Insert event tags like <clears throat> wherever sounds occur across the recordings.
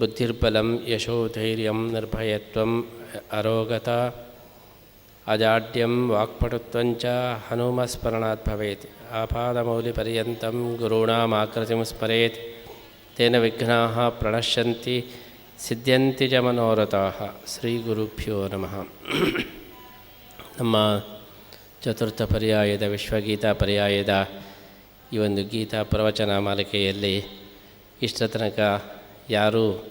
ಬುದ್ಧಿರ್ಬಲಂ ಯಶೋಧೈರ್ಯಂ ನಿರ್ಭಯತ್ವಂ ಅರೋಗತ ಅಜಾಡ್ಯಂ ವಾಕ್ಪಟುತ್ವಂಚ ಹನುಮಸ್ಮರಣಾತ್ ಭವೇತ್. ಆಪಾದಮೌಲಿಪರ್ಯಂతం ಗುರುಣಾಮಾಕೃತಿಂ ಸ್ಮರೇತ್. ತೇನ ವಿಘ್ನಾ ಪ್ರಣಶ್ಯಂತಿ ಸಿದ್ಧಂತಿ ಚ ಮನೋರಥಾ. ಶ್ರೀ ಗುರುಭ್ಯೋ ನಮಃ. ನಮ್ಮ ಚತುರ್ಥ ಪರ್ಯಾಯದ ವಿಶ್ವಗೀತಾ ಪರ್ಯಾಯದ ಈ ಒಂದು ಗೀತಾ ಪ್ರವಚನ ಮಾಲಿಕೆಯಲ್ಲಿ ಇಷ್ಟ ತನಕ ಯಾರೂ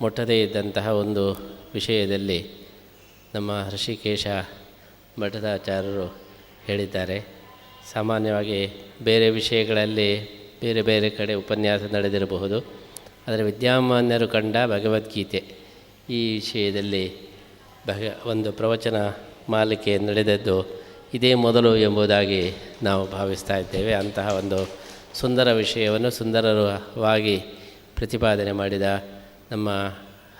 ಮುಟ್ಟದೇ ಇದ್ದಂತಹ ಒಂದು ವಿಷಯದಲ್ಲಿ ನಮ್ಮ ಹೃಷಿಕೇಶ ಮಠದಾಚಾರ್ಯರು ಹೇಳಿದ್ದಾರೆ. ಸಾಮಾನ್ಯವಾಗಿ ಬೇರೆ ವಿಷಯಗಳಲ್ಲಿ ಬೇರೆ ಬೇರೆ ಕಡೆ ಉಪನ್ಯಾಸ ನಡೆದಿರಬಹುದು. ಆದರೆ ವಿದ್ಯಾಮಾನ್ಯರು ಕಂಡ ಭಗವದ್ಗೀತೆ ಈ ವಿಷಯದಲ್ಲಿ ಭಗ ಒಂದು ಪ್ರವಚನ ಮಾಲಿಕೆ ನಡೆದದ್ದು ಇದೇ ಮೊದಲು ಎಂಬುದಾಗಿ ನಾವು ಭಾವಿಸ್ತಾ ಇದ್ದೇವೆ. ಅಂತಹ ಒಂದು ಸುಂದರ ವಿಷಯವನ್ನು ಸುಂದರವಾಗಿ ಪ್ರತಿಪಾದನೆ ಮಾಡಿದ ನಮ್ಮ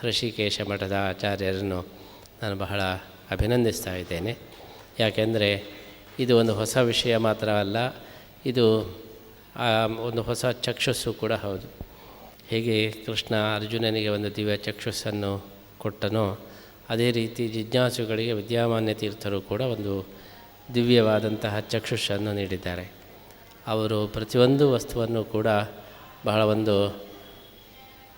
ಋಷಿಕೇಶ ಮಠದ ಆಚಾರ್ಯರನ್ನು ನಾನು ಬಹಳ ಅಭಿನಂದಿಸ್ತಾ ಇದ್ದೇನೆ. ಯಾಕೆಂದರೆ ಇದು ಒಂದು ಹೊಸ ವಿಷಯ ಮಾತ್ರ ಅಲ್ಲ, ಇದು ಒಂದು ಹೊಸ ಚಕ್ಷಸ್ಸು ಕೂಡ ಹೌದು. ಹೇಗೆ ಕೃಷ್ಣ ಅರ್ಜುನನಿಗೆ ಒಂದು ದಿವ್ಯ ಚಕ್ಷುಸ್ಸನ್ನು ಕೊಟ್ಟನೋ, ಅದೇ ರೀತಿ ಜಿಜ್ಞಾಸುಗಳಿಗೆ ವಿದ್ಯಾಮಾನ್ಯ ತೀರ್ಥರು ಕೂಡ ಒಂದು ದಿವ್ಯವಾದಂತಹ ಚಕ್ಷುಷನ್ನು ನೀಡಿದ್ದಾರೆ. ಅವರು ಪ್ರತಿಯೊಂದು ವಸ್ತುವನ್ನು ಕೂಡ ಬಹಳ ಒಂದು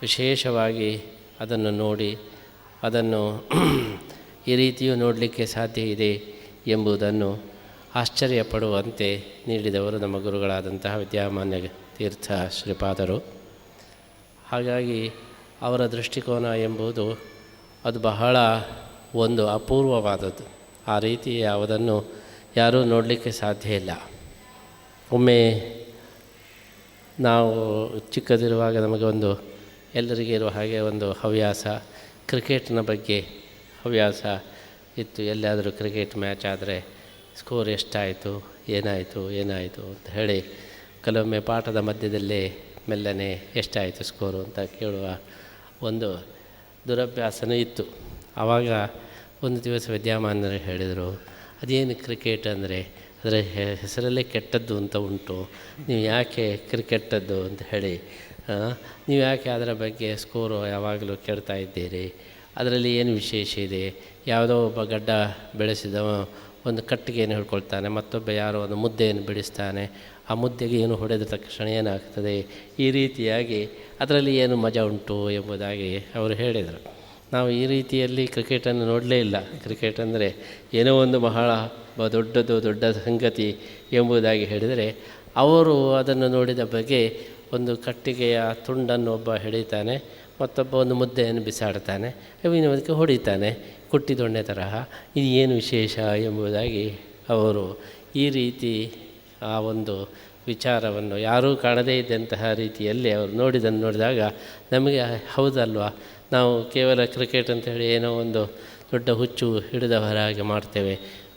ವಿಶೇಷವಾಗಿ ಅದನ್ನು ನೋಡಿ ಅದನ್ನು ಈ ರೀತಿಯೂ ನೋಡಲಿಕ್ಕೆ ಸಾಧ್ಯ ಇದೆ ಎಂಬುದನ್ನು ಆಶ್ಚರ್ಯಪಡುವಂತೆ ನೀಡಿದವರು ನಮ್ಮ ಗುರುಗಳಾದಂತಹ ವಿದ್ಯಾಮಾನ್ಯ ತೀರ್ಥ ಶ್ರೀಪಾದರು. ಹಾಗಾಗಿ ಅವರ ದೃಷ್ಟಿಕೋನ ಎಂಬುದು ಅದು ಬಹಳ ಒಂದು ಅಪೂರ್ವವಾದದ್ದು. ಆ ರೀತಿ ಯಾವುದನ್ನು ಯಾರೂ ನೋಡಲಿಕ್ಕೆ ಸಾಧ್ಯ ಇಲ್ಲ. ಒಮ್ಮೆ ನಾವು ಚಿಕ್ಕದಿರುವಾಗ ನಮಗೆ ಒಂದು ಎಲ್ಲರಿಗೆ ಇರುವ ಹಾಗೆ ಒಂದು ಹವ್ಯಾಸ, ಕ್ರಿಕೆಟ್ನ ಬಗ್ಗೆ ಹವ್ಯಾಸ ಇತ್ತು. ಎಲ್ಲಾದರೂ ಕ್ರಿಕೆಟ್ ಮ್ಯಾಚ್ ಆದರೆ ಸ್ಕೋರ್ ಎಷ್ಟಾಯಿತು, ಏನಾಯಿತು ಏನಾಯಿತು ಅಂತ ಹೇಳಿ ಕೆಲವೊಮ್ಮೆ ಪಾಠದ ಮಧ್ಯದಲ್ಲೇ ಮೆಲ್ಲನೆ ಎಷ್ಟಾಯಿತು ಸ್ಕೋರು ಅಂತ ಕೇಳುವ ಒಂದು ದುರಭ್ಯಾಸನೂ ಇತ್ತು. ಆವಾಗ ಒಂದು ದಿವಸ ವಿದ್ಯಾಮಾನ್ಯರು ಹೇಳಿದರು, ಅದೇನು ಕ್ರಿಕೆಟ್ ಅಂದರೆ? ಅದರ ಹೆಸರಲ್ಲೇ ಕೆಟ್ಟದ್ದು ಅಂತ ಉಂಟು. ನೀವು ಯಾಕೆ ಕ್ರಿಕೆಟದ್ದು ಅಂತ ಹೇಳಿ ನೀವು ಯಾಕೆ ಅದರ ಬಗ್ಗೆ ಸ್ಕೋರು ಯಾವಾಗಲೂ ಕೇಳ್ತಾ ಇದ್ದೀರಿ? ಅದರಲ್ಲಿ ಏನು ವಿಶೇಷ ಇದೆ? ಯಾವುದೋ ಒಬ್ಬ ಗಡ್ಡ ಬೆಳೆಸಿದ ಒಂದು ಕಟ್ಟಿಗೆಯನ್ನು ಹಿಡ್ಕೊಳ್ತಾನೆ ಮತ್ತೊಬ್ಬ ಯಾರೋ ಒಂದು ಮುದ್ದೆಯನ್ನು ಬಿಡಿಸ್ತಾನೆ, ಆ ಮುದ್ದೆಗೆ ಏನು ಹೊಡೆದ ತಕ್ಷಣ ಏನಾಗ್ತದೆ? ಈ ರೀತಿಯಾಗಿ ಅದರಲ್ಲಿ ಏನು ಮಜಾ ಉಂಟು ಎಂಬುದಾಗಿ ಅವರು ಹೇಳಿದರು. ನಾವು ಈ ರೀತಿಯಲ್ಲಿ ಕ್ರಿಕೆಟನ್ನು ನೋಡಲೇ ಇಲ್ಲ. ಕ್ರಿಕೆಟ್ ಅಂದರೆ ಏನೋ ಒಂದು ಬಹಳ ದೊಡ್ಡದು ದೊಡ್ಡ ಸಂಗತಿ ಎಂಬುದಾಗಿ ಹೇಳಿದರೆ ಅವರು ಅದನ್ನು ನೋಡಿದ ಬಗ್ಗೆ ಒಂದು ಕಟ್ಟಿಗೆಯ ತುಂಡನ್ನು ಒಬ್ಬ ಹಿಡಿತಾನೆ, ಮತ್ತೊಬ್ಬ ಒಂದು ಮುದ್ದೆಯನ್ನು ಬಿಸಾಡ್ತಾನೆ ಅದಕ್ಕೆ ಹೊಡಿತಾನೆ, ಕುಟ್ಟಿ ದೊಣ್ಣೆ ತರಹ. ಇದು ಏನು ವಿಶೇಷ ಎಂಬುದಾಗಿ ಅವರು ಈ ರೀತಿ ಆ ಒಂದು ವಿಚಾರವನ್ನು ಯಾರೂ ಕಾಣದೇ ಇದ್ದಂತಹ ರೀತಿಯಲ್ಲಿ ಅವರು ನೋಡಿದನ್ನು ನೋಡಿದಾಗ ನಮಗೆ ಹೌದಲ್ವಾ? ನಾವು ಕೇವಲ ಕ್ರಿಕೆಟ್ ಅಂತ ಹೇಳಿ ಏನೋ ಒಂದು ದೊಡ್ಡ ಹುಚ್ಚು ಹಿಡಿದವರ ಹಾಗೆ ಮಾಡ್ತೇವೆ.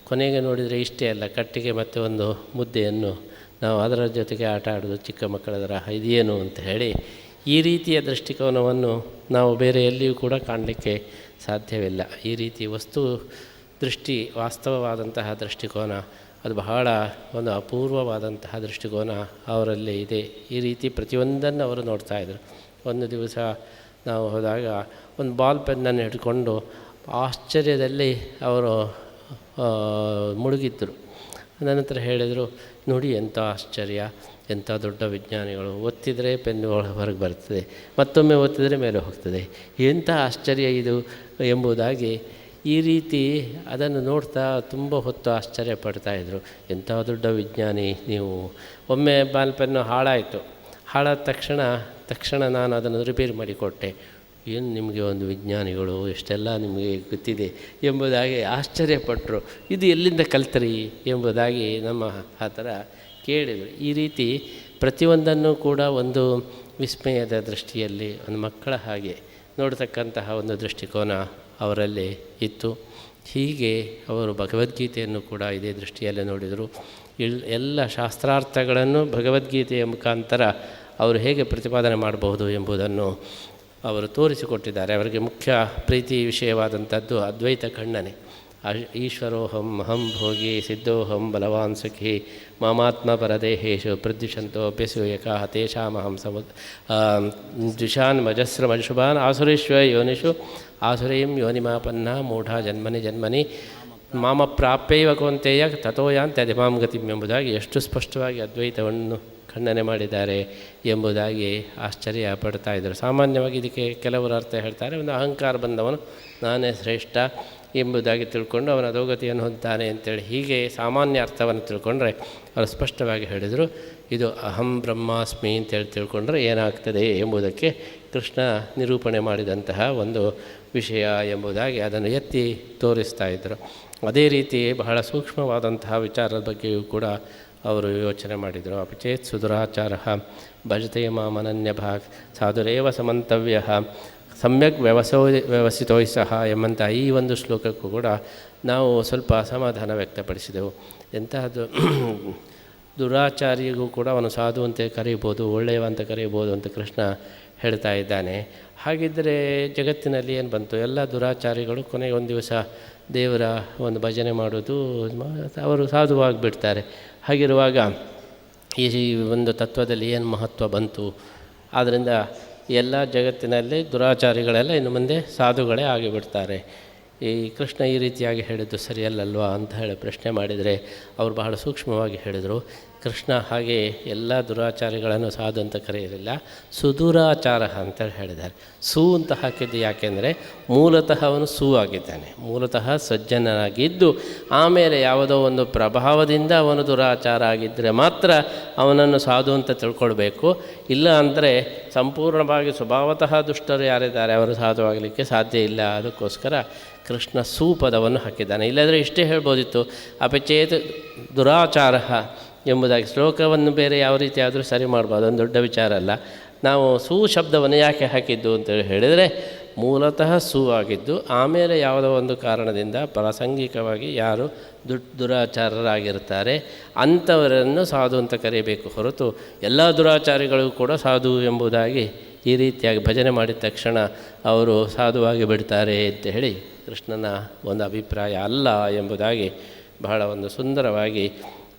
ಕೊನೆಗೆ ನೋಡಿದರೆ ಇಷ್ಟೇ ಅಲ್ಲ, ಕಟ್ಟಿಗೆ ಮತ್ತು ಒಂದು ಮುದ್ದೆಯನ್ನು ನಾವು ಅದರ ಜೊತೆಗೆ ಆಟ ಆಡೋದು ಚಿಕ್ಕ ಮಕ್ಕಳ ಇದೇನು ಅಂತ ಹೇಳಿ ಈ ರೀತಿಯ ದೃಷ್ಟಿಕೋನವನ್ನು ನಾವು ಬೇರೆ ಎಲ್ಲಿಯೂ ಕೂಡ ಕಾಣಲಿಕ್ಕೆ ಸಾಧ್ಯವಿಲ್ಲ. ಈ ರೀತಿ ವಸ್ತು ದೃಷ್ಟಿ, ವಾಸ್ತವವಾದಂತಹ ದೃಷ್ಟಿಕೋನ, ಅದು ಬಹಳ ಒಂದು ಅಪೂರ್ವವಾದಂತಹ ದೃಷ್ಟಿಕೋನ ಅವರಲ್ಲಿ ಇದೆ. ಈ ರೀತಿ ಪ್ರತಿಯೊಂದನ್ನು ಅವರು ನೋಡ್ತಾ ಇದ್ದರು ಒಂದು ದಿವಸ ನಾವು ಹೋದಾಗ ಒಂದು ಬಾಲ್ ಪೆನ್ನನ್ನು ಹಿಡ್ಕೊಂಡು ಆಶ್ಚರ್ಯದಲ್ಲಿ ಅವರು ಮುಳುಗಿದ್ದರು ಅನಂತರ ಹೇಳಿದರು, ನೋಡಿ ಎಂಥ ಆಶ್ಚರ್ಯ, ಎಂಥ ದೊಡ್ಡ ವಿಜ್ಞಾನಿಗಳು, ಒತ್ತಿದರೆ ಪೆನ್ನು ಹೊರಗೆ ಬರ್ತದೆ, ಮತ್ತೊಮ್ಮೆ ಒತ್ತಿದರೆ ಮೇಲೆ ಹೋಗ್ತದೆ. ಎಂಥ ಆಶ್ಚರ್ಯ ಇದು? ಎಂಬುದಾಗಿ ಈ ರೀತಿ ಅದನ್ನು ನೋಡ್ತಾ ತುಂಬ ಹೊತ್ತು ಆಶ್ಚರ್ಯ ಪಡ್ತಾಯಿದ್ರು ಎಂಥ ದೊಡ್ಡ ವಿಜ್ಞಾನಿ ನೀವು. ಒಮ್ಮೆ ಬಾಲ್ ಪೆನ್ನು ಹಾಳಾಯಿತು. ಹಾಳಾದ ತಕ್ಷಣ ತಕ್ಷಣ ನಾನು ಅದನ್ನು ರಿಪೇರ್ ಮಾಡಿಕೊಟ್ಟೆ. ಏನು ನಿಮಗೆ ಒಂದು ವಿಜ್ಞಾನಿಗಳು ಎಷ್ಟೆಲ್ಲ ನಿಮಗೆ ಗೊತ್ತಿದೆ ಎಂಬುದಾಗಿ ಆಶ್ಚರ್ಯಪಟ್ಟರು ಇದು ಎಲ್ಲಿಂದ ಕಲ್ತರಿ ಎಂಬುದಾಗಿ ನಮ್ಮ ಆ ಥರ ಕೇಳಿದರು. ಈ ರೀತಿ ಪ್ರತಿಯೊಂದನ್ನು ಕೂಡ ಒಂದು ವಿಸ್ಮಯದ ದೃಷ್ಟಿಯಲ್ಲಿ ಒಂದು ಮಕ್ಕಳ ಹಾಗೆ ನೋಡತಕ್ಕಂತಹ ಒಂದು ದೃಷ್ಟಿಕೋನ ಅವರಲ್ಲಿ ಇತ್ತು. ಹೀಗೆ ಅವರು ಭಗವದ್ಗೀತೆಯನ್ನು ಕೂಡ ಇದೇ ದೃಷ್ಟಿಯಲ್ಲೇ ನೋಡಿದರು. ಎಲ್ಲ ಶಾಸ್ತ್ರಾರ್ಥಗಳನ್ನು ಭಗವದ್ಗೀತೆಯ ಮುಖಾಂತರ ಅವರು ಹೇಗೆ ಪ್ರತಿಪಾದನೆ ಮಾಡಬಹುದು ಎಂಬುದನ್ನು ಅವರು ತೋರಿಸಿಕೊಟ್ಟಿದ್ದಾರೆ. ಅವರಿಗೆ ಮುಖ್ಯ ಪ್ರೀತಿ ವಿಷಯವಾದಂಥದ್ದು ಅದ್ವೈತ ಖಂಡನೆ. ಈಶ್ವರೋಹಂ ಅಹಂ ಭೋಗಿ ಸಿದ್ಧೋಹಂ ಬಲವಾನ್ ಸುಖಿ ಮಾಮಾತ್ಮ ಪರದೇಹೇಶು ಪ್ರದ್ಯುಷಂತೋ ಅಭ್ಯಸೂಯಕ ತೇಷಾಮಹಂ ಸಮ ದ್ವಿಷಾನ್ ಮಜಸ್ರಮಶುಭಾನ್ ಆಸುರೇಶ್ವ ಯೋನಿಷು ಆಸುರೀಂ ಯೋನಿಮಾಪನ್ನ ಮೂಢ ಜನ್ಮನಿ ಜನ್ಮನಿ ಮಾಮ ಪ್ರಾಪ್ಯೈವ ಕೋಂತೆಯ ತಥೋಯಾಂತ್ಯ ಅಧಿಮಾಂ ಗತಿಂ ಎಂಬುದಾಗಿ ಎಷ್ಟು ಸ್ಪಷ್ಟವಾಗಿ ಅದ್ವೈತವನ್ನು ಖಂಡನೆ ಮಾಡಿದ್ದಾರೆ ಎಂಬುದಾಗಿ ಆಶ್ಚರ್ಯ ಪಡ್ತಾ ಇದ್ದರು. ಸಾಮಾನ್ಯವಾಗಿ ಇದಕ್ಕೆ ಕೆಲವರು ಅರ್ಥ ಹೇಳ್ತಾರೆ, ಒಂದು ಅಹಂಕಾರ ಬಂದವನು ನಾನೇ ಶ್ರೇಷ್ಠ ಎಂಬುದಾಗಿ ತಿಳ್ಕೊಂಡು ಅವನ ಅಧೋಗತಿಯನ್ನು ಹೊಂದ್ತಾನೆ ಅಂತೇಳಿ ಹೀಗೆ ಸಾಮಾನ್ಯ ಅರ್ಥವನ್ನು ತಿಳ್ಕೊಂಡ್ರೆ ಅವರು ಸ್ಪಷ್ಟವಾಗಿ ಹೇಳಿದರು, ಇದು ಅಹಂ ಬ್ರಹ್ಮಾಸ್ಮಿ ಅಂತೇಳಿ ತಿಳ್ಕೊಂಡ್ರೆ ಏನಾಗ್ತದೆ ಎಂಬುದಕ್ಕೆ ಕೃಷ್ಣ ನಿರೂಪಣೆ ಮಾಡಿದಂತಹ ಒಂದು ವಿಷಯ ಎಂಬುದಾಗಿ ಅದನ್ನು ಎತ್ತಿ ತೋರಿಸ್ತಾ ಇದ್ದರು. ಅದೇ ರೀತಿ ಬಹಳ ಸೂಕ್ಷ್ಮವಾದಂತಹ ವಿಚಾರದ ಬಗ್ಗೆಯೂ ಕೂಡ ಅವರು ಯೋಚನೆ ಮಾಡಿದರು. ಅಪಚೇತ್ ಸುಧುರಾಚಾರ ಭಜತೆ ಮಾಮನನ್ಯ ಭಾಗ್ ಸಾಧುರೇವ ಸಮಂತವ್ಯ ಸಮ್ಯಕ್ ವ್ಯವಸೋ ವ್ಯವಸ್ಥಿತೋಯ್ ಸಹ ಎಂಬಂಥ ಈ ಒಂದು ಶ್ಲೋಕಕ್ಕೂ ಕೂಡ ನಾವು ಸ್ವಲ್ಪ ಅಸಮಾಧಾನ ವ್ಯಕ್ತಪಡಿಸಿದೆವು. ಎಂತಹದ್ದು <clears throat> ದುರಾಚಾರಿಗೂ ಕೂಡ ಅವನು ಸಾಧು ಅಂತ ಕರೀಬೋದು ಒಳ್ಳೆಯವ ಅಂತ ಅಂತ ಕೃಷ್ಣ ಹೇಳ್ತಾ ಇದ್ದಾನೆ. ಹಾಗಿದ್ದರೆ ಜಗತ್ತಿನಲ್ಲಿ ಏನು ಬಂತು? ಎಲ್ಲ ದುರಾಚಾರಿಗಳು ಕೊನೆಗೆ ಒಂದು ದಿವಸ ದೇವರ ಒಂದು ಭಜನೆ ಮಾಡೋದು ಅವರು ಸಾಧುವಾಗಿಬಿಡ್ತಾರೆ. ಹಾಗಿರುವಾಗ ಈ ಒಂದು ತತ್ವದಲ್ಲಿ ಏನು ಮಹತ್ವ ಬಂತು? ಆದ್ದರಿಂದ ಎಲ್ಲ ಜಗತ್ತಿನಲ್ಲಿ ದುರಾಚಾರಿಗಳೆಲ್ಲ ಇನ್ನು ಮುಂದೆ ಸಾಧುಗಳೇ ಆಗಿಬಿಡ್ತಾರೆ. ಈ ಕೃಷ್ಣ ಈ ರೀತಿಯಾಗಿ ಹೇಳಿದ್ದು ಸರಿಯಲ್ಲಲ್ವಾ ಅಂತ ಹೇಳಿ ಪ್ರಶ್ನೆ ಮಾಡಿದರೆ, ಅವರು ಬಹಳ ಸೂಕ್ಷ್ಮವಾಗಿ ಹೇಳಿದರು. ಕೃಷ್ಣ ಹಾಗೆ ಎಲ್ಲ ದುರಾಚಾರಿಗಳನ್ನು ಸಾಧು ಅಂತ ಕರೆಯಲಿಲ್ಲ ಸುದುರಾಚಾರ ಅಂತ ಹೇಳಿದ್ದಾರೆ. ಸು ಅಂತ ಹಾಕಿದ್ದು ಯಾಕೆಂದರೆ ಮೂಲತಃ ಅವನು ಸೂ ಆಗಿದ್ದಾನೆ. ಮೂಲತಃ ಸಜ್ಜನನಾಗಿದ್ದು ಆಮೇಲೆ ಯಾವುದೋ ಒಂದು ಪ್ರಭಾವದಿಂದ ಅವನು ದುರಾಚಾರ ಆಗಿದ್ದರೆ ಮಾತ್ರ ಅವನನ್ನು ಸಾಧು ಅಂತ ತಿಳ್ಕೊಳ್ಬೇಕು. ಇಲ್ಲ ಅಂದರೆ ಸಂಪೂರ್ಣವಾಗಿ ಸ್ವಭಾವತಃ ದುಷ್ಟರು ಯಾರಿದ್ದಾರೆ ಅವರು ಸಾಧು ಆಗಲಿಕ್ಕೆ ಸಾಧ್ಯ ಇಲ್ಲ. ಅದಕ್ಕೋಸ್ಕರ ಕೃಷ್ಣ ಸೂಪದವನ್ನು ಹಾಕಿದ್ದಾನೆ. ಇಲ್ಲದ್ರೆ ಇಷ್ಟೇ ಹೇಳ್ಬೋದಿತ್ತು. ಅಪಚೇತ್ ದುರಾಚಾರ ಎಂಬುದಾಗಿ ಶ್ಲೋಕವನ್ನು ಬೇರೆ ಯಾವ ರೀತಿ ಆದರೂ ಸರಿ ಮಾಡ್ಬೋದು ಒಂದು ದೊಡ್ಡ ವಿಚಾರ ಅಲ್ಲ. ನಾವು ಸೂ ಶಬ್ದವನ್ನು ಯಾಕೆ ಹಾಕಿದ್ದು ಅಂತೇಳಿ ಹೇಳಿದರೆ, ಮೂಲತಃ ಸೂ ಆಗಿದ್ದು, ಆಮೇಲೆ ಯಾವುದೋ ಒಂದು ಕಾರಣದಿಂದ ಪ್ರಾಸಂಗಿಕವಾಗಿ ಯಾರು ದು ದುರಾಚಾರರಾಗಿರ್ತಾರೆ, ಅಂಥವರನ್ನು ಸಾಧು ಅಂತ ಕರೀಬೇಕು ಹೊರತು ಎಲ್ಲ ದುರಾಚಾರಿಗಳಿಗೂ ಕೂಡ ಸಾಧು ಎಂಬುದಾಗಿ ಈ ರೀತಿಯಾಗಿ ಭಜನೆ ಮಾಡಿದ ತಕ್ಷಣ ಅವರು ಸಾಧುವಾಗಿ ಬಿಡ್ತಾರೆ ಅಂತ ಹೇಳಿ ಕೃಷ್ಣನ ಒಂದು ಅಭಿಪ್ರಾಯ ಅಲ್ಲ ಎಂಬುದಾಗಿ ಬಹಳ ಒಂದು ಸುಂದರವಾಗಿ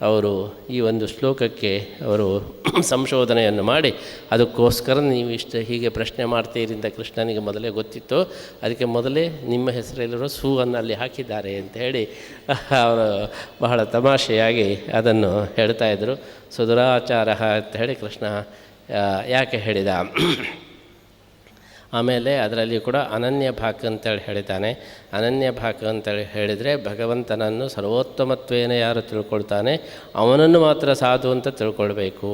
ಅವರು ಈ ಒಂದು ಶ್ಲೋಕಕ್ಕೆ ಅವರು <clears throat> ಸಂಶೋಧನೆಯನ್ನು ಮಾಡಿ, ಅದಕ್ಕೋಸ್ಕರ ನೀವು ಇಷ್ಟು ಹೀಗೆ ಪ್ರಶ್ನೆ ಮಾಡ್ತೀರಿ ಅಂತ ಕೃಷ್ಣನಿಗೆ ಮೊದಲೇ ಗೊತ್ತಿತ್ತು. ಅದಕ್ಕೆ ಮೊದಲೇ ನಿಮ್ಮ ಹೆಸರಲ್ಲಿರೋ ಸೂವನ್ನು ಅಲ್ಲಿ ಹಾಕಿದ್ದಾರೆ ಅಂತ ಹೇಳಿ <laughs> ಅವರು ಬಹಳ ತಮಾಷೆಯಾಗಿ ಅದನ್ನು ಹೇಳ್ತಾ ಇದ್ದರು ಸುದುರಾಚಾರ ಅಂತ ಹೇಳಿ ಕೃಷ್ಣ ಯಾಕೆ ಹೇಳಿದ? <clears throat> ಆಮೇಲೆ ಅದರಲ್ಲಿ ಕೂಡ ಅನನ್ಯ ಭಾಕ್ ಅಂತೇಳಿ ಹೇಳಿದ್ದಾನೆ. ಅನನ್ಯ ಭಾಕ್ ಅಂತೇಳಿ ಹೇಳಿದರೆ ಭಗವಂತನನ್ನು ಸರ್ವೋತ್ತಮತ್ವೇನ ಯಾರು ತಿಳ್ಕೊಳ್ತಾನೆ? ಅವನನ್ನು ಮಾತ್ರ ಸಾಧು ಅಂತ ತಿಳ್ಕೊಳ್ಬೇಕು.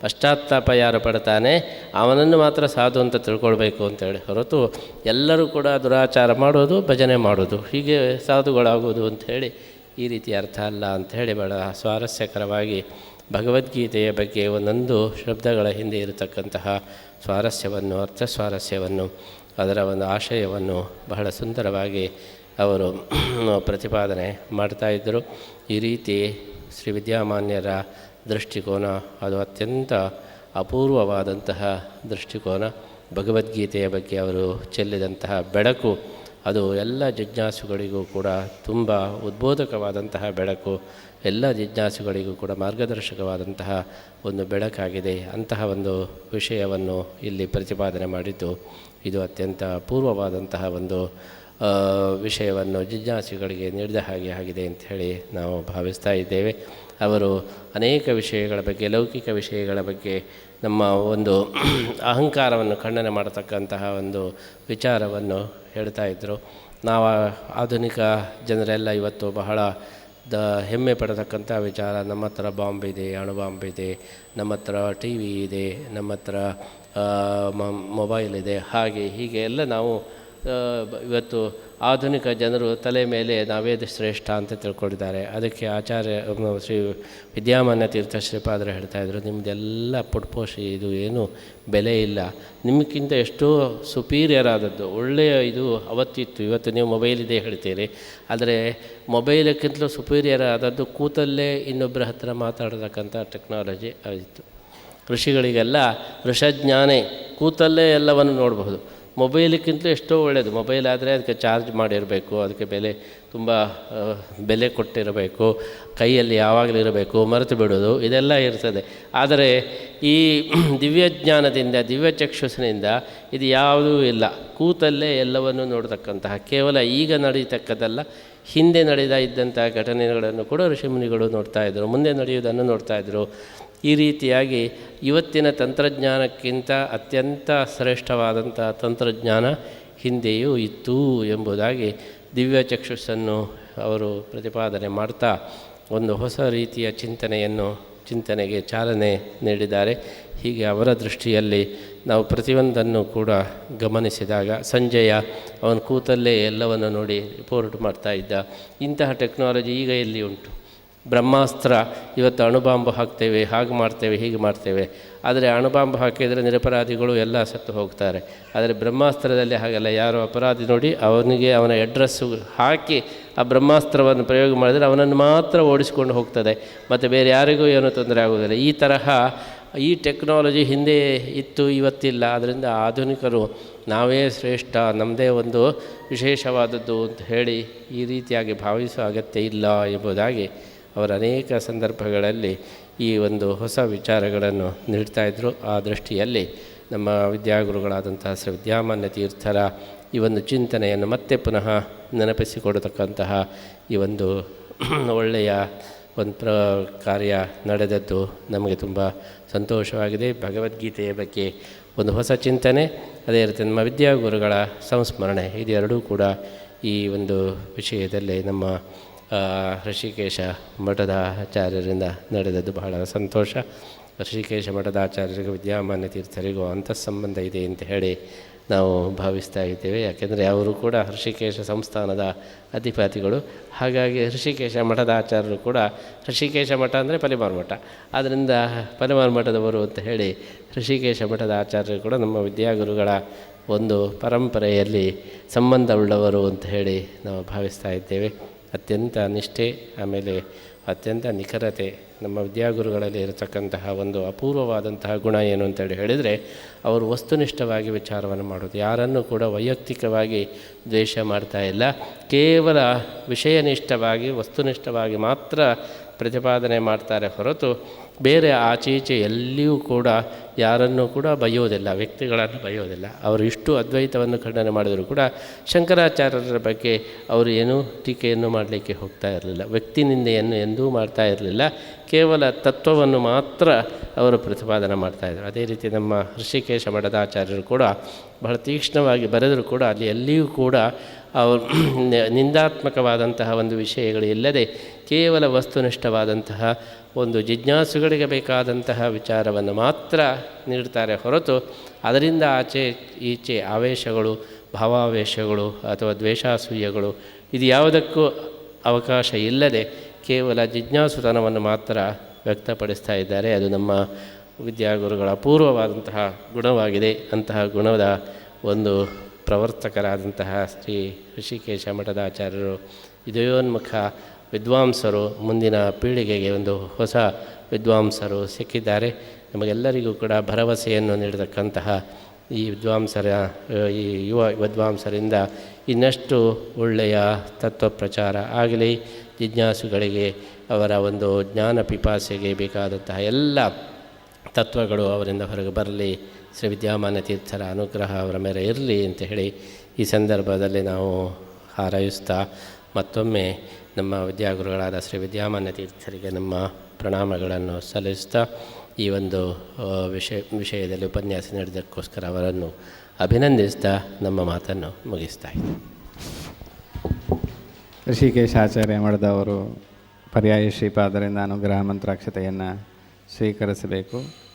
ಪಶ್ಚಾತ್ತಾಪ ಯಾರು ಪಡ್ತಾನೆ? ಅವನನ್ನು ಮಾತ್ರ ಸಾಧು ಅಂತ ತಿಳ್ಕೊಳ್ಬೇಕು ಅಂತೇಳಿ ಹೊರತು ಎಲ್ಲರೂ ಕೂಡ ದುರಾಚಾರ ಮಾಡೋದು, ಭಜನೆ ಮಾಡೋದು, ಹೀಗೆ ಸಾಧುಗಳಾಗೋದು ಅಂಥೇಳಿ ಈ ರೀತಿ ಅರ್ಥ ಅಲ್ಲ ಅಂಥೇಳಿ ಬಹಳ ಸ್ವಾರಸ್ಯಕರವಾಗಿ ಭಗವದ್ಗೀತೆಯ ಬಗ್ಗೆ ಒಂದೊಂದು ಶಬ್ದಗಳ ಹಿಂದೆ ಇರತಕ್ಕಂತಹ ಸ್ವಾರಸ್ಯವನ್ನು ಅರ್ಥ ಸ್ವಾರಸ್ಯವನ್ನು ಅದರ ಒಂದು ಆಶಯವನ್ನು ಬಹಳ ಸುಂದರವಾಗಿ ಅವರು <clears throat> ಪ್ರತಿಪಾದನೆ ಮಾಡ್ತಾ ಇದ್ದರು. ಈ ರೀತಿ ಶ್ರೀ ವಿದ್ಯಾಮಾನ್ಯರ ದೃಷ್ಟಿಕೋನ ಅದು ಅತ್ಯಂತ ಅಪೂರ್ವವಾದಂತಹ ದೃಷ್ಟಿಕೋನ. ಭಗವದ್ಗೀತೆಯ ಬಗ್ಗೆ ಅವರು ಚೆಲ್ಲಿದಂತಹ ಬೆಳಕು ಅದು ಎಲ್ಲ ಜಿಜ್ಞಾಸುಗಳಿಗೂ ಕೂಡ ತುಂಬ ಉದ್ಬೋಧಕವಾದಂತಹ ಬೆಳಕು, ಎಲ್ಲ ಜಿಜ್ಞಾಸುಗಳಿಗೂ ಕೂಡ ಮಾರ್ಗದರ್ಶಕವಾದಂತಹ ಒಂದು ಬೆಳಕಾಗಿದೆ. ಅಂತಹ ಒಂದು ವಿಷಯವನ್ನು ಇಲ್ಲಿ ಪ್ರತಿಪಾದನೆ ಮಾಡಿದ್ದು ಇದು ಅತ್ಯಂತ ಅಪೂರ್ವವಾದಂತಹ ಒಂದು ವಿಷಯವನ್ನು ಜಿಜ್ಞಾಸುಗಳಿಗೆ ನೀಡಿದ ಹಾಗೆ ಆಗಿದೆ ಅಂತ ಹೇಳಿ ನಾವು ಭಾವಿಸ್ತಾ ಇದ್ದೇವೆ. ಅವರು ಅನೇಕ ವಿಷಯಗಳ ಬಗ್ಗೆ, ಲೌಕಿಕ ವಿಷಯಗಳ ಬಗ್ಗೆ ನಮ್ಮ ಒಂದು <clears throat> ಅಹಂಕಾರವನ್ನು ಖಂಡನೆ ಮಾಡತಕ್ಕಂತಹ ಒಂದು ವಿಚಾರವನ್ನು ಹೇಳ್ತಾ ಇದ್ದರು ನಾವು ಆಧುನಿಕ ಜನರೆಲ್ಲ ಇವತ್ತು ಬಹಳ ದ ಹೆಮ್ಮೆ ಪಡತಕ್ಕಂಥ ವಿಚಾರ. ನಮ್ಮ ಹತ್ರ ಬಾಂಬ್ ಇದೆ ಅಣು ಬಾಂಬ್ ಇದೆ, ನಮ್ಮ ಹತ್ರ ಟಿ ವಿ ಇದೆ, ನಮ್ಮ ಹತ್ರ ಮೊಬೈಲ್ ಇದೆ, ಹಾಗೆ ಹೀಗೆ ಎಲ್ಲ ನಾವು ಇವತ್ತು ಆಧುನಿಕ ಜನರು ತಲೆ ಮೇಲೆ ನಾವೇ ಶ್ರೇಷ್ಠ ಅಂತ ತಿಳ್ಕೊಂಡಿದ್ದಾರೆ. ಅದಕ್ಕೆ ಆಚಾರ್ಯ ಶ್ರೀ ವಿದ್ಯಾಮಾನ್ಯ ತೀರ್ಥ ಶ್ರೀಪಾದರು ಹೇಳ್ತಾಯಿದ್ರು ನಿಮ್ಮದೆಲ್ಲ ಪುಟ್ಪೋಷಿ, ಇದು ಏನು ಬೆಲೆ ಇಲ್ಲ. ನಿಮಗಿಂತ ಎಷ್ಟೋ ಸುಪೀರಿಯರ್ ಆದದ್ದು ಒಳ್ಳೆಯ ಇದು ಅವತ್ತಿತ್ತು, ಇವತ್ತು ನೀವು ಮೊಬೈಲ್ ಇದೆ ಹೇಳ್ತೀರಿ. ಆದರೆ ಮೊಬೈಲಕ್ಕಿಂತಲೂ ಸುಪೀರಿಯರ್ ಆದದ್ದು ಕೂತಲ್ಲೇ ಇನ್ನೊಬ್ಬರ ಹತ್ರ ಮಾತಾಡತಕ್ಕಂಥ ಟೆಕ್ನಾಲಜಿ ಆಗಿತ್ತು. ಋಷಿಗಳಿಗೆಲ್ಲ ಋಷಜ್ಞಾನೇ, ಕೂತಲ್ಲೇ ಎಲ್ಲವನ್ನು ನೋಡಬಹುದು. ಮೊಬೈಲಿಗಿಂತಲೂ ಎಷ್ಟೋ ಒಳ್ಳೆಯದು ಮೊಬೈಲ್ ಆದರೆ ಅದಕ್ಕೆ ಚಾರ್ಜ್ ಮಾಡಿರಬೇಕು, ಅದಕ್ಕೆ ಬೆಲೆ ತುಂಬ ಬೆಲೆ ಕೊಟ್ಟಿರಬೇಕು, ಕೈಯಲ್ಲಿ ಯಾವಾಗಲೂ ಇರಬೇಕು, ಮರೆತು ಬಿಡೋದು, ಇದೆಲ್ಲ ಇರ್ತದೆ. ಆದರೆ ಈ <clears throat> ದಿವ್ಯಜ್ಞಾನದಿಂದ ದಿವ್ಯ ಚಕ್ಷುಸಿನಿಂದ ಇದು ಯಾವುದೂ ಇಲ್ಲ. ಕೂತಲ್ಲೇ ಎಲ್ಲವನ್ನು ನೋಡತಕ್ಕಂತಹ, ಕೇವಲ ಈಗ ನಡೀತಕ್ಕದ್ದಲ್ಲ, ಹಿಂದೆ ನಡೆದ ಇದ್ದಂಥ ಘಟನೆಗಳನ್ನು ಕೂಡ ಋಷಿಮುನಿಗಳು ನೋಡ್ತಾ ಇದ್ದರು ಮುಂದೆ ನಡೆಯುವುದನ್ನು ನೋಡ್ತಾ ಇದ್ದರು ಈ ರೀತಿಯಾಗಿ ಇವತ್ತಿನ ತಂತ್ರಜ್ಞಾನಕ್ಕಿಂತ ಅತ್ಯಂತ ಶ್ರೇಷ್ಠವಾದಂಥ ತಂತ್ರಜ್ಞಾನ ಹಿಂದೆಯೂ ಇತ್ತು ಎಂಬುದಾಗಿ ದಿವ್ಯ ಚಕ್ಷುಸ್ಸನ್ನು ಅವರು ಪ್ರತಿಪಾದನೆ ಮಾಡ್ತಾ ಒಂದು ಹೊಸ ರೀತಿಯ ಚಿಂತನೆಯನ್ನು, ಚಿಂತನೆಗೆ ಚಾಲನೆ ನೀಡಿದ್ದಾರೆ. ಹೀಗೆ ಅವರ ದೃಷ್ಟಿಯಲ್ಲಿ ನಾವು ಪ್ರತಿಯೊಂದನ್ನು ಕೂಡ ಗಮನಿಸಿದಾಗ ಸಂಜೆಯ ಅವನು ಕೂತಲ್ಲೇ ಎಲ್ಲವನ್ನು ನೋಡಿ ರಿಪೋರ್ಟ್ ಮಾಡ್ತಾ ಇದ್ದ ಇಂತಹ ಟೆಕ್ನಾಲಜಿ ಈಗ ಎಲ್ಲಿ ಉಂಟು? ಬ್ರಹ್ಮಾಸ್ತ್ರ, ಇವತ್ತು ಅಣುಬಾಂಬು ಹಾಕ್ತೇವೆ, ಹಾಗೆ ಮಾಡ್ತೇವೆ, ಹೀಗೆ ಮಾಡ್ತೇವೆ. ಆದರೆ ಅಣುಬಾಂಬು ಹಾಕಿದರೆ ನಿರಪರಾಧಿಗಳು ಎಲ್ಲ ಸತ್ತು ಹೋಗ್ತಾರೆ. ಆದರೆ ಬ್ರಹ್ಮಾಸ್ತ್ರದಲ್ಲಿ ಹಾಗಲ್ಲ. ಯಾರೋ ಅಪರಾಧಿ ನೋಡಿ, ಅವನಿಗೆ ಅವನ ಎಡ್ರೆಸ್ಸು ಹಾಕಿ ಆ ಬ್ರಹ್ಮಾಸ್ತ್ರವನ್ನು ಪ್ರಯೋಗ ಮಾಡಿದರೆ ಅವನನ್ನು ಮಾತ್ರ ಓಡಿಸಿಕೊಂಡು ಹೋಗ್ತದೆ. ಮತ್ತು ಬೇರೆ ಯಾರಿಗೂ ಏನೂ ತೊಂದರೆ ಆಗುವುದಿಲ್ಲ. ಈ ತರಹ ಈ ಟೆಕ್ನಾಲಜಿ ಹಿಂದೆ ಇತ್ತು, ಇವತ್ತಿಲ್ಲ. ಅದರಿಂದ ಆಧುನಿಕರು ನಾವೇ ಶ್ರೇಷ್ಠ, ನಮ್ಮದೇ ಒಂದು ವಿಶೇಷವಾದದ್ದು ಅಂತ ಹೇಳಿ ಈ ರೀತಿಯಾಗಿ ಭಾವಿಸುವ ಅಗತ್ಯ ಇಲ್ಲ ಎಂಬುದಾಗಿ ಅವರು ಅನೇಕ ಸಂದರ್ಭಗಳಲ್ಲಿ ಈ ಒಂದು ಹೊಸ ವಿಚಾರಗಳನ್ನು ನೀಡ್ತಾಯಿದ್ರು ಆ ದೃಷ್ಟಿಯಲ್ಲಿ ನಮ್ಮ ವಿದ್ಯಾಗುರುಗಳಾದಂತಹ ಶ್ರೀ ವಿದ್ಯಾಮಾನ್ಯ ತೀರ್ಥರ ಈ ಒಂದು ಚಿಂತನೆಯನ್ನು ಮತ್ತೆ ಪುನಃ ನೆನಪಿಸಿಕೊಡತಕ್ಕಂತಹ ಈ ಒಂದು <clears throat> ಒಳ್ಳೆಯ ಒಂದು ಪ್ರ ಕಾರ್ಯ ನಡೆದದ್ದು ನಮಗೆ ತುಂಬ ಸಂತೋಷವಾಗಿದೆ. ಭಗವದ್ಗೀತೆಯ ಬಗ್ಗೆ ಒಂದು ಹೊಸ ಚಿಂತನೆ, ಅದೇ ರೀತಿ ನಮ್ಮ ವಿದ್ಯಾಗುರುಗಳ ಸಂಸ್ಮರಣೆ ಇದೆರಡೂ ಕೂಡ ಈ ಒಂದು ವಿಷಯದಲ್ಲಿ ನಮ್ಮ ಋಷಿಕೇಶ ಮಠದ ಆಚಾರ್ಯರಿಂದ ನಡೆದದ್ದು ಬಹಳ ಸಂತೋಷ. ಋಷಿಕೇಶ ಮಠದ ಆಚಾರ್ಯರಿಗೂ ವಿದ್ಯಾಮಾನ್ಯ ತೀರ್ಥರಿಗೂ ಅಂತಃಸಂಬಂಧ ಇದೆ ಅಂತ ಹೇಳಿ ನಾವು ಭಾವಿಸ್ತಾ ಇದ್ದೇವೆ. ಯಾಕೆಂದರೆ ಅವರು ಕೂಡ ಋಷಿಕೇಶ ಸಂಸ್ಥಾನದ ಅಧಿಪತಿಗಳು. ಹಾಗಾಗಿ ಋಷಿಕೇಶ ಮಠದ ಆಚಾರ್ಯರು ಕೂಡ ಋಷಿಕೇಶ ಮಠ ಅಂದರೆ ಪಲಿಮಾರ್ ಮಠ. ಆದ್ದರಿಂದ ಪಲಿಮಾರ್ ಮಠದವರು ಅಂತ ಹೇಳಿ ಋಷಿಕೇಶ ಮಠದ ಆಚಾರ್ಯರು ಕೂಡ ನಮ್ಮ ವಿದ್ಯಾಗುರುಗಳ ಒಂದು ಪರಂಪರೆಯಲ್ಲಿ ಸಂಬಂಧವುಳ್ಳವರು ಅಂತ ಹೇಳಿ ನಾವು ಭಾವಿಸ್ತಾ ಇದ್ದೇವೆ. ಅತ್ಯಂತ ನಿಷ್ಠೆ, ಆಮೇಲೆ ಅತ್ಯಂತ ನಿಖರತೆ, ನಮ್ಮ ವಿದ್ಯಾಗುರುಗಳಲ್ಲಿ ಇರತಕ್ಕಂತಹ ಒಂದು ಅಪೂರ್ವವಾದಂತಹ ಗುಣ ಏನು ಅಂತೇಳಿ ಹೇಳಿದರೆ, ಅವರು ವಸ್ತುನಿಷ್ಠವಾಗಿ ವಿಚಾರವನ್ನು ಮಾಡೋದು ಯಾರನ್ನು ಕೂಡ ವೈಯಕ್ತಿಕವಾಗಿ ದ್ವೇಷ ಮಾಡ್ತಾ ಇಲ್ಲ. ಕೇವಲ ವಿಷಯನಿಷ್ಠವಾಗಿ, ವಸ್ತುನಿಷ್ಠವಾಗಿ ಮಾತ್ರ ಪ್ರತಿಪಾದನೆ ಮಾಡ್ತಾರೆ ಹೊರತು ಬೇರೆ ಆಚೀಚೆ ಎಲ್ಲಿಯೂ ಕೂಡ ಯಾರನ್ನೂ ಕೂಡ ಬಯ್ಯೋದಿಲ್ಲ, ವ್ಯಕ್ತಿಗಳನ್ನು ಬಯ್ಯೋದಿಲ್ಲ. ಅವರು ಇಷ್ಟು ಅದ್ವೈತವನ್ನು ಖಂಡನೆ ಮಾಡಿದರೂ ಕೂಡ ಶಂಕರಾಚಾರ್ಯರ ಬಗ್ಗೆ ಅವರು ಏನೂ ಟೀಕೆಯನ್ನು ಮಾಡಲಿಕ್ಕೆ ಹೋಗ್ತಾ ಇರಲಿಲ್ಲ. ವ್ಯಕ್ತಿ ನಿಂದೆಯನ್ನು ಎಂದೂ ಮಾಡ್ತಾ ಇರಲಿಲ್ಲ. ಕೇವಲ ತತ್ವವನ್ನು ಮಾತ್ರ ಅವರು ಪ್ರತಿಪಾದನೆ ಮಾಡ್ತಾಯಿದ್ರು ಅದೇ ರೀತಿ ನಮ್ಮ ಹೃಷಿಕೇಶ ಮಠದಾಚಾರ್ಯರು ಕೂಡ ಬಹಳ ತೀಕ್ಷ್ಣವಾಗಿ ಬರೆದರೂ ಕೂಡ ಅಲ್ಲಿ ಎಲ್ಲಿಯೂ ಕೂಡ ಅವರು ನಿಂದಾತ್ಮಕವಾದಂತಹ ಒಂದು ವಿಷಯಗಳು ಇಲ್ಲದೆ ಕೇವಲ ವಸ್ತುನಿಷ್ಠವಾದಂತಹ ಒಂದು ಜಿಜ್ಞಾಸುಗಳಿಗೆ ಬೇಕಾದಂತಹ ವಿಚಾರವನ್ನು ಮಾತ್ರ ನೀಡ್ತಾರೆ ಹೊರತು ಅದರಿಂದ ಆಚೆ ಈಚೆ ಆವೇಶಗಳು, ಭಾವಾವೇಶಗಳು ಅಥವಾ ದ್ವೇಷಾಸೂಯಗಳು ಇದು ಯಾವುದಕ್ಕೂ ಅವಕಾಶ ಇಲ್ಲದೆ ಕೇವಲ ಜಿಜ್ಞಾಸುತನವನ್ನು ಮಾತ್ರ ವ್ಯಕ್ತಪಡಿಸ್ತಾ ಇದ್ದಾರೆ. ಅದು ನಮ್ಮ ವಿದ್ಯಾಗುರುಗಳ ಅಪೂರ್ವವಾದಂತಹ ಗುಣವಾಗಿದೆ. ಅಂತಹ ಗುಣದ ಒಂದು ಪ್ರವರ್ತಕರಾದಂತಹ ಶ್ರೀ ಋಷಿಕೇಶ ಮಠದ ಆಚಾರ್ಯರು ಇದೆಯೋನ್ಮುಖ ವಿದ್ವಾಂಸರು ಮುಂದಿನ ಪೀಳಿಗೆಗೆ ಒಂದು ಹೊಸ ವಿದ್ವಾಂಸರು ಸಿಕ್ಕಿದ್ದಾರೆ. ನಮಗೆಲ್ಲರಿಗೂ ಕೂಡ ಭರವಸೆಯನ್ನು ನೀಡತಕ್ಕಂತಹ ಈ ವಿದ್ವಾಂಸರ, ಈ ಯುವ ವಿದ್ವಾಂಸರಿಂದ ಇನ್ನಷ್ಟು ಒಳ್ಳೆಯ ತತ್ವ ಪ್ರಚಾರ ಆಗಲಿ, ಜಿಜ್ಞಾಸುಗಳಿಗೆ ಅವರ ಒಂದು ಜ್ಞಾನ ಪಿಪಾಸೆಗೆ ಬೇಕಾದಂತಹ ಎಲ್ಲ ತತ್ವಗಳು ಅವರಿಂದ ಹೊರಗೆ ಬರಲಿ. ಶ್ರೀ ವಿದ್ಯಾಮಾನ ತೀರ್ಥರ ಅನುಗ್ರಹ ಅವರ ಮೇಲೆ ಇರಲಿ ಅಂತ ಹೇಳಿ ಈ ಸಂದರ್ಭದಲ್ಲಿ ನಾವು ಹಾರೈಸ್ತಾ ಮತ್ತೊಮ್ಮೆ ನಮ್ಮ ವಿದ್ಯಾಗುರುಗಳಾದ ಶ್ರೀ ವಿದ್ಯಾಮಾನ ತೀರ್ಥರಿಗೆ ನಮ್ಮ ಪ್ರಣಾಮಗಳನ್ನು ಸಲ್ಲಿಸ್ತಾ ಈ ಒಂದು ವಿಷಯ, ವಿಷಯದಲ್ಲಿ ಉಪನ್ಯಾಸ ನೀಡಿದ್ದಕ್ಕೋಸ್ಕರ ಅವರನ್ನು ಅಭಿನಂದಿಸ್ತಾ ನಮ್ಮ ಮಾತನ್ನು ಮುಗಿಸ್ತಾ ಇದ್ದೀನಿ ಋಷಿಕೇಶಾಚಾರ್ಯ ಮಾಡಿದವರು ಪರ್ಯಾಯ ಶ್ರೀಪಾದರಿಂದ ಅನುಗ್ರಹ ಮಂತ್ರಾಕ್ಷತೆಯನ್ನು ಸ್ವೀಕರಿಸಬೇಕು.